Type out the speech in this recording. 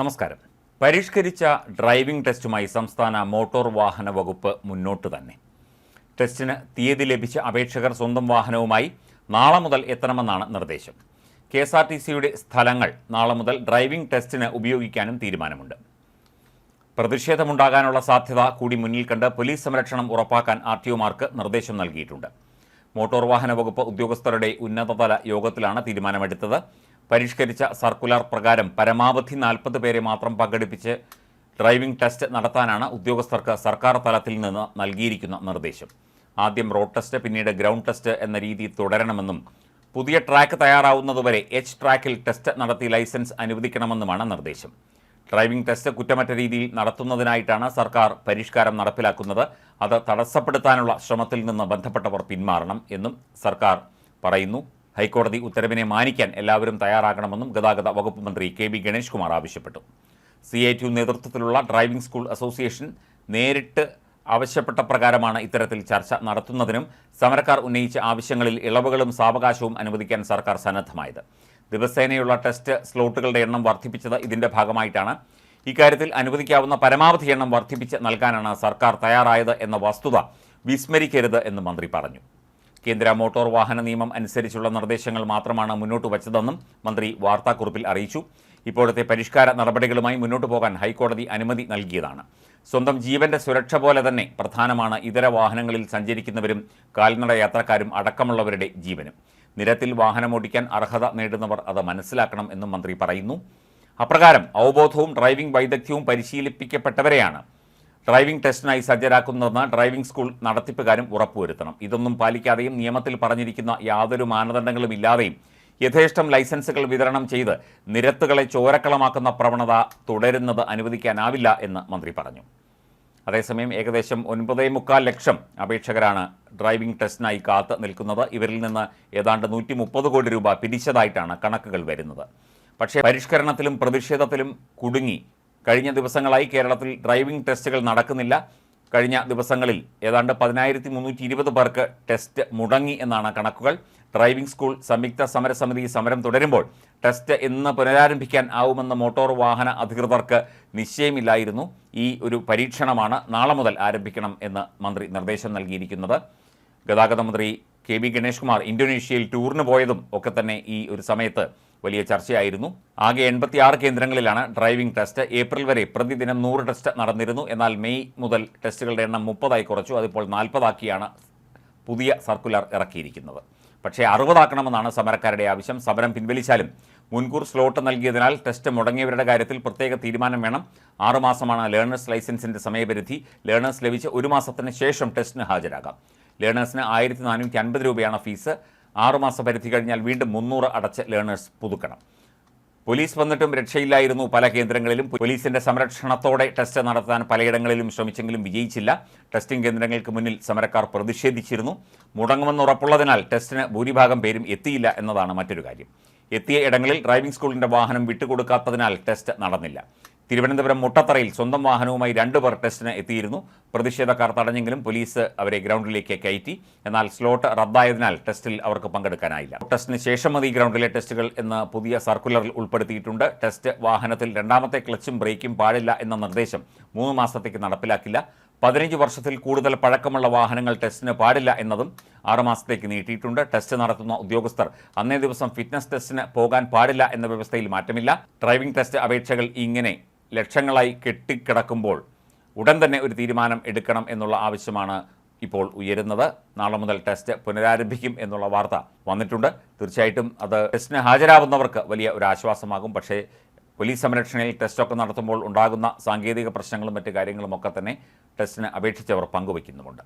നമസ്കാരം. പരിഷ്കരിച്ച ഡ്രൈവിംഗ് ടെസ്റ്റുമായി സംസ്ഥാന മോട്ടോർ വാഹന വകുപ്പ് മുന്നോട്ട് തന്നെ. ടെസ്റ്റിന് തീയതി ലഭിച്ച അപേക്ഷകർ സ്വന്തം വാഹനവുമായി നാളെ മുതൽ എത്തണമെന്നാണ് നിർദ്ദേശം. കെ എസ് ആർ ടി സിയുടെ സ്ഥലങ്ങൾ നാളെ മുതൽ ഡ്രൈവിംഗ് ടെസ്റ്റിന് ഉപയോഗിക്കാനും തീരുമാനമുണ്ട്. പ്രതിഷേധമുണ്ടാകാനുള്ള സാധ്യത കൂടി മുന്നിൽ കണ്ട് പോലീസ് സംരക്ഷണം ഉറപ്പാക്കാൻ ആർ ടി ഒമാർക്ക് നിർദ്ദേശം നൽകിയിട്ടുണ്ട്. മോട്ടോർ വാഹന വകുപ്പ് ഉദ്യോഗസ്ഥരുടെ ഉന്നതതല യോഗത്തിലാണ് തീരുമാനമെടുത്തത്. പരിഷ്കരിച്ച സർക്കുലർ പ്രകാരം പരമാവധി നാൽപ്പത് പേരെ മാത്രം പങ്കെടുപ്പിച്ച് ഡ്രൈവിംഗ് ടെസ്റ്റ് നടത്താനാണ് ഉദ്യോഗസ്ഥർക്ക് സർക്കാർ തലത്തിൽ നിന്ന് നൽകിയിരിക്കുന്ന നിർദ്ദേശം. ആദ്യം റോഡ് ടെസ്റ്റ് പിന്നീട് ഗ്രൗണ്ട് ടെസ്റ്റ് എന്ന രീതി തുടരണമെന്നും പുതിയ ട്രാക്ക് തയ്യാറാവുന്നതുവരെ എച്ച് ട്രാക്കിൽ ടെസ്റ്റ് നടത്തി ലൈസൻസ് അനുവദിക്കണമെന്നുമാണ് നിർദ്ദേശം. ഡ്രൈവിംഗ് ടെസ്റ്റ് കുറ്റമറ്റ രീതിയിൽ നടത്തുന്നതിനായിട്ടാണ് സർക്കാർ പരിഷ്കാരം നടപ്പിലാക്കുന്നത്. അത് തടസ്സപ്പെടുത്താനുള്ള ശ്രമത്തിൽ നിന്ന് ബന്ധപ്പെട്ടവർ പിന്മാറണം എന്നും സർക്കാർ പറയുന്നു. ഹൈക്കോടതി ഉത്തരവിനെ മാനിക്കാൻ എല്ലാവരും തയ്യാറാകണമെന്നും ഗതാഗത വകുപ്പ് മന്ത്രി കെ ബി ഗണേഷ് കുമാർ ആവശ്യപ്പെട്ടു. സി ഐ ടി നേതൃത്വത്തിലുള്ള ഡ്രൈവിംഗ് സ്കൂൾ അസോസിയേഷൻ നേരിട്ട് ആവശ്യപ്പെട്ട പ്രകാരമാണ് ഇത്തരത്തിൽ ചർച്ച നടത്തുന്നതിനും സമരക്കാർ ഉന്നയിച്ച ആവശ്യങ്ങളിൽ ഇളവുകളും സാവകാശവും അനുവദിക്കാൻ സർക്കാർ സന്നദ്ധമായത്. ദിവസേനയുള്ള ടെസ്റ്റ് സ്ലോട്ടുകളുടെ എണ്ണം വർദ്ധിപ്പിച്ചത് ഇതിന്റെ ഭാഗമായിട്ടാണ്. ഇക്കാര്യത്തിൽ അനുവദിക്കാവുന്ന പരമാവധി എണ്ണം വർദ്ധിപ്പിച്ച് നൽകാനാണ് സർക്കാർ തയ്യാറായത് എന്ന വസ്തുത വിസ്മരിക്കരുത് എന്ന് മന്ത്രി പറഞ്ഞു. കേന്ദ്ര മോട്ടോർ വാഹന നിയമം അനുസരിച്ചുള്ള നിർദ്ദേശങ്ങൾ മാത്രമാണ് മുന്നോട്ട് വച്ചതെന്നും മന്ത്രി വാർത്താക്കുറിപ്പിൽ അറിയിച്ചു. ഇപ്പോഴത്തെ പരിഷ്കാര നടപടികളുമായി മുന്നോട്ട് പോകാൻ ഹൈക്കോടതി അനുമതി നൽകിയതാണ്. സ്വന്തം ജീവന്റെ സുരക്ഷ പോലെ തന്നെ പ്രധാനമാണ് ഇതര വാഹനങ്ങളിൽ സഞ്ചരിക്കുന്നവരും കാൽനട യാത്രക്കാരും അടക്കമുള്ളവരുടെ ജീവനും. നിരത്തിൽ വാഹനമോടിക്കാൻ അർഹത നേടുന്നവർ അത് മനസ്സിലാക്കണം എന്നും മന്ത്രി പറയുന്നു. അപ്രകാരം അവബോധവും ഡ്രൈവിംഗ് വൈദഗ്ധ്യവും പരിശീലിപ്പിക്കപ്പെട്ടവരെയാണ് ഡ്രൈവിംഗ് ടെസ്റ്റിനായി സജ്ജരാക്കുന്നതെന്ന് ഡ്രൈവിംഗ് സ്കൂൾ നടത്തിപ്പുകാരും ഉറപ്പുവരുത്തണം. ഇതൊന്നും പാലിക്കാതെയും നിയമത്തിൽ പറഞ്ഞിരിക്കുന്ന യാതൊരു മാനദണ്ഡങ്ങളും ഇല്ലാതെയും യഥേഷ്ടം ലൈസൻസുകൾ വിതരണം ചെയ്ത് നിരത്തുകളെ ചോരക്കളമാക്കുന്ന പ്രവണത തുടരുന്നത് അനുവദിക്കാനാവില്ല എന്ന് മന്ത്രി പറഞ്ഞു. അതേസമയം ഏകദേശം ഒൻപതേ മുക്കാൽ ലക്ഷം അപേക്ഷകരാണ് ഡ്രൈവിംഗ് ടെസ്റ്റിനായി കാത്ത് നിൽക്കുന്നത്. ഇവരിൽ നിന്ന് ഏതാണ്ട് നൂറ്റി മുപ്പത് കോടി രൂപ പിരിച്ചതായിട്ടാണ് കണക്കുകൾ വരുന്നത്. പക്ഷേ പരിഷ്കരണത്തിലും പ്രതിഷേധത്തിലും കുടുങ്ങി കഴിഞ്ഞ ദിവസങ്ങളായി കേരളത്തിൽ ഡ്രൈവിംഗ് ടെസ്റ്റുകൾ നടക്കുന്നില്ല. കഴിഞ്ഞ ദിവസങ്ങളിൽ ഏതാണ്ട് പതിനായിരത്തി മുന്നൂറ്റി ഇരുപത് പേർക്ക് ടെസ്റ്റ് മുടങ്ങി എന്നാണ് കണക്കുകൾ. ഡ്രൈവിംഗ് സ്കൂൾ സംയുക്ത സമരസമിതി സമരം തുടരുമ്പോൾ ടെസ്റ്റ് ഇന്ന് പുനരാരംഭിക്കാൻ ആവുമെന്ന മോട്ടോർ വാഹന അധികൃതർക്ക് നിശ്ചയമില്ലായിരുന്നു. ഈ ഒരു പരീക്ഷണമാണ് നാളെ മുതൽ ആരംഭിക്കണം എന്ന് മന്ത്രി നിർദ്ദേശം നൽകിയിരിക്കുന്നത്. ഗതാഗത മന്ത്രി കെ ബി ഗണേഷ് കുമാർ ഇന്തോനേഷ്യയിൽ ടൂറിന് പോയതും ഒക്കെ തന്നെ ഈ ഒരു സമയത്ത് വലിയ ചർച്ചയായിരുന്നു. ആകെ എൺപത്തിയാറ് കേന്ദ്രങ്ങളിലാണ് ഡ്രൈവിംഗ് ടെസ്റ്റ്. ഏപ്രിൽ വരെ പ്രതിദിനം നൂറ് ടെസ്റ്റ് നടന്നിരുന്നു. എന്നാൽ മെയ് മുതൽ ടെസ്റ്റുകളുടെ എണ്ണം മുപ്പതായി കുറച്ചു. അതിപ്പോൾ നാൽപ്പതാക്കിയാണ് പുതിയ സർക്കുലർ ഇറക്കിയിരിക്കുന്നത്. പക്ഷേ അറുപതാക്കണമെന്നാണ് സമരക്കാരുടെ ആവശ്യം. സമരം പിൻവലിച്ചാലും മുൻകൂർ സ്ലോട്ട് നൽകിയതിനാൽ ടെസ്റ്റ് മുടങ്ങിയവരുടെ കാര്യത്തിൽ പ്രത്യേക തീരുമാനം വേണം. ആറുമാസമാണ് ലേണേഴ്സ് ലൈസൻസിന്റെ സമയപരിധി. ലേണേഴ്സ് ലഭിച്ച് ഒരു മാസത്തിന് ശേഷം ടെസ്റ്റിന് ഹാജരാകാം. ലേണേഴ്സിന് ആയിരത്തി നാനൂറ്റി അൻപത് രൂപയാണ് ഫീസ്. ആറുമാസ പരിധി കഴിഞ്ഞാൽ വീണ്ടും മുന്നൂറ് അടച്ച് ലേണേഴ്സ് പുതുക്കണം. പോലീസ് വന്നിട്ടും രക്ഷയില്ലായിരുന്നു പല കേന്ദ്രങ്ങളിലും. പോലീസിന്റെ സംരക്ഷണത്തോടെ ടെസ്റ്റ് നടത്താൻ പലയിടങ്ങളിലും ശ്രമിച്ചെങ്കിലും വിജയിച്ചില്ല. ടെസ്റ്റിംഗ് കേന്ദ്രങ്ങൾക്ക് മുന്നിൽ സമരക്കാർ പ്രതിഷേധിച്ചിരുന്നു. മുടങ്ങുമെന്ന് ഉറപ്പുള്ളതിനാൽ ടെസ്റ്റിന് ഭൂരിഭാഗം പേരും എത്തിയില്ല എന്നതാണ് മറ്റൊരു കാര്യം. എത്തിയ ഇടങ്ങളിൽ ഡ്രൈവിംഗ് സ്കൂളിന്റെ വാഹനം വിട്ടുകൊടുക്കാത്തതിനാൽ ടെസ്റ്റ് നടന്നില്ല. തിരുവനന്തപുരം മുട്ടത്തറയിൽ സ്വന്തം വാഹനവുമായി രണ്ടുപേർ ടെസ്റ്റിന് എത്തിയിരുന്നു. പ്രതിഷേധക്കാർ തടഞ്ഞെങ്കിലും പോലീസ് അവരെ ഗ്രൗണ്ടിലേക്ക് കയറ്റി. എന്നാൽ സ്ലോട്ട് റദ്ദായതിനാൽ ടെസ്റ്റിൽ അവർക്ക് പങ്കെടുക്കാനായില്ല. ടെസ്റ്റിന് ശേഷം മതി ഗ്രൗണ്ടിലെ ടെസ്റ്റുകൾ എന്ന് പുതിയ സർക്കുലറിൽ ഉൾപ്പെടുത്തിയിട്ടുണ്ട്. ടെസ്റ്റ് വാഹനത്തിൽ രണ്ടാമത്തെ ക്ലച്ചും ബ്രേക്കും പാടില്ല എന്ന നിർദ്ദേശം മൂന്ന് മാസത്തേക്ക് നടപ്പിലാക്കില്ല. പതിനഞ്ച് വർഷത്തിൽ കൂടുതൽ പഴക്കമുള്ള വാഹനങ്ങൾ ടെസ്റ്റിന് പാടില്ല എന്നതും ആറുമാസത്തേക്ക് നീട്ടിയിട്ടുണ്ട്. ടെസ്റ്റ് നടത്തുന്ന ഉദ്യോഗസ്ഥർ അന്നേ ദിവസം ഫിറ്റ്നസ് ടെസ്റ്റിന് പോകാൻ പാടില്ല എന്ന വ്യവസ്ഥയിൽ മാറ്റമില്ല. ഡ്രൈവിംഗ് ടെസ്റ്റ് അപേക്ഷകൾ ഇങ്ങനെ ലക്ഷങ്ങളായി കെട്ടിക്കിടക്കുമ്പോൾ ഉടൻ തന്നെ ഒരു തീരുമാനം എടുക്കണം എന്നുള്ള ആവശ്യമാണ് ഇപ്പോൾ ഉയരുന്നത്. നാളെ മുതൽ ടെസ്റ്റ് പുനരാരംഭിക്കും എന്നുള്ള വാർത്ത വന്നിട്ടുണ്ട്. തീർച്ചയായിട്ടും അത് ടെസ്റ്റിന് ഹാജരാവുന്നവർക്ക് വലിയ ഒരു ആശ്വാസമാകും. പക്ഷേ പോലീസ് സംരക്ഷണയിൽ ടെസ്റ്റൊക്കെ നടത്തുമ്പോൾ ഉണ്ടാകുന്ന സാങ്കേതിക പ്രശ്നങ്ങളും മറ്റു കാര്യങ്ങളുമൊക്കെ തന്നെ ടെസ്റ്റിന് അപേക്ഷിച്ചവർ പങ്കുവയ്ക്കുന്നുമുണ്ട്.